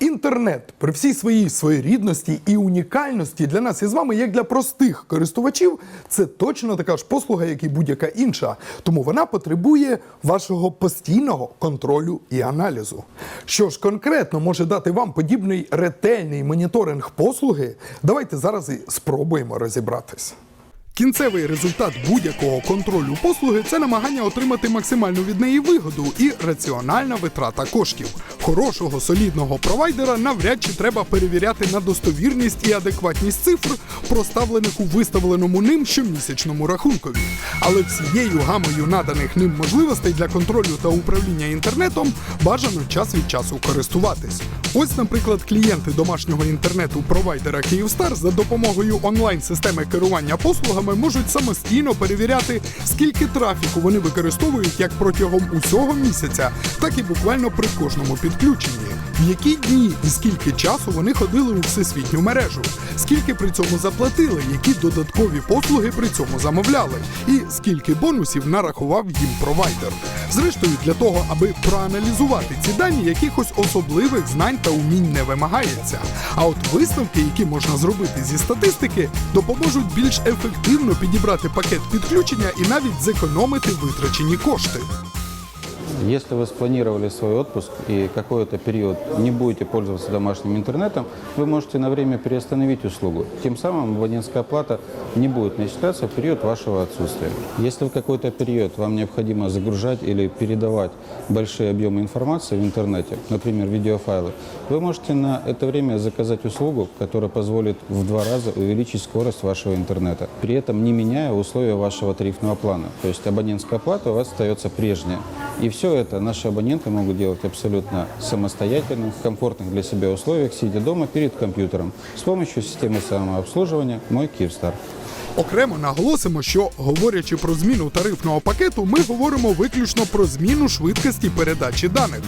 Інтернет при всій своїй своєрідності і унікальності для нас із вами, як для простих користувачів, це точно така ж послуга, як і будь-яка інша. Тому вона потребує вашого постійного контролю і аналізу. Що ж конкретно може дати вам подібний ретельний моніторинг послуги? Давайте зараз і спробуємо розібратись. Кінцевий результат будь-якого контролю послуги це намагання отримати максимальну від неї вигоду і раціональна витрата коштів. Хорошого солідного провайдера навряд чи треба перевіряти на достовірність і адекватність цифр, проставлених у виставленому ним щомісячному рахункові. Але всією гамою наданих ним можливостей для контролю та управління інтернетом бажано час від часу користуватись. Ось, наприклад, клієнти домашнього інтернету провайдера Київстар за допомогою онлайн-системи керування послугами можуть самостійно перевіряти, скільки трафіку вони використовують як протягом усього місяця, так і буквально при кожному підключенні. В які дні і скільки часу вони ходили у всесвітню мережу, скільки при цьому заплатили, які додаткові послуги при цьому замовляли, і скільки бонусів нарахував їм провайдер. Зрештою, для того, аби проаналізувати ці дані, якихось особливих знань та умінь не вимагається. А от висновки, які можна зробити зі статистики, допоможуть більш ефективно підібрати пакет підключення і навіть зекономити витрачені кошти. Если вы спланировали свой отпуск и какой-то период не будете пользоваться домашним интернетом, вы можете на время переостановить услугу. Тем самым абонентская плата не будет начисляться в период вашего отсутствия. Если в какой-то период вам необходимо загружать или передавать большие объемы информации в интернете, например, видеофайлы, вы можете на это время заказать услугу, которая позволит в два раза увеличить скорость вашего интернета, при этом не меняя условия вашего тарифного плана. То есть абонентская плата у вас остается прежняя. И все это наши абоненты могут делать абсолютно самостоятельно, в комфортных для себя условиях, сидя дома перед компьютером с помощью системы самообслуживания «Мой Киевстар». Окремо наголосимо, що говорячи про зміну тарифного пакету, ми говоримо виключно про зміну швидкості передачі даних.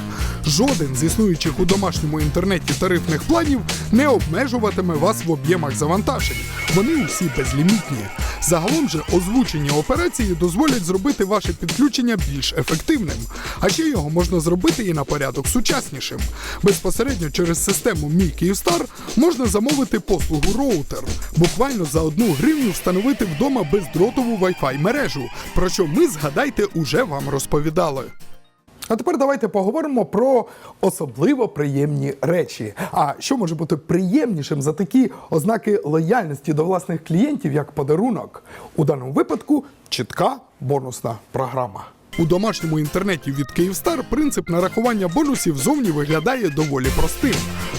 Жоден з існуючих у домашньому інтернеті тарифних планів не обмежуватиме вас в об'ємах завантажень. Вони усі безлімітні. Загалом же озвучені операції дозволять зробити ваше підключення більш ефективним. А ще його можна зробити і на порядок сучаснішим. Безпосередньо через систему Мій Київстар можна замовити послугу роутер. Буквально за одну гривню встановити вдома бездротову Wi-Fi мережу, про що ми згадайте уже вам розповідали. А тепер давайте поговоримо про особливо приємні речі. А що може бути приємнішим за такі ознаки лояльності до власних клієнтів, як подарунок? У даному випадку чітка бонусна програма. У домашньому інтернеті від Київстар принцип нарахування бонусів зовні виглядає доволі простим.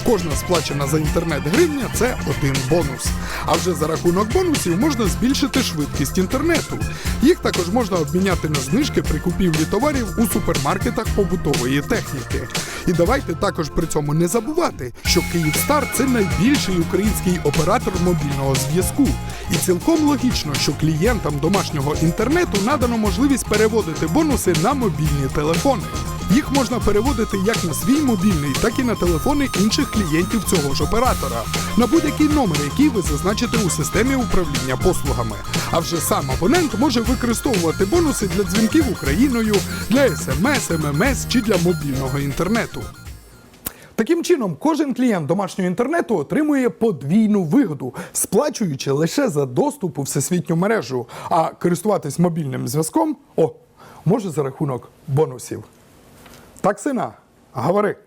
Кожна сплачена за інтернет гривня це один бонус. А вже за рахунок бонусів можна збільшити швидкість інтернету. Їх також можна обміняти на знижки при купівлі товарів у супермаркетах побутової техніки. І давайте також при цьому не забувати, що Київстар це найбільший український оператор мобільного зв'язку. І цілком логічно, що клієнтам домашнього інтернету надано можливість переводити бонуси на мобільні телефони. Їх можна переводити як на свій мобільний, так і на телефони інших клієнтів цього ж оператора, на будь-який номер, який ви зазначите у системі управління послугами. А вже сам абонент може використовувати бонуси для дзвінків Україною, для смс, ММС чи для мобільного інтернету. Таким чином, кожен клієнт домашнього інтернету отримує подвійну вигоду, сплачуючи лише за доступ у всесвітню мережу, а користуватись мобільним зв'язком о, може за рахунок бонусів. Так, сина, говори.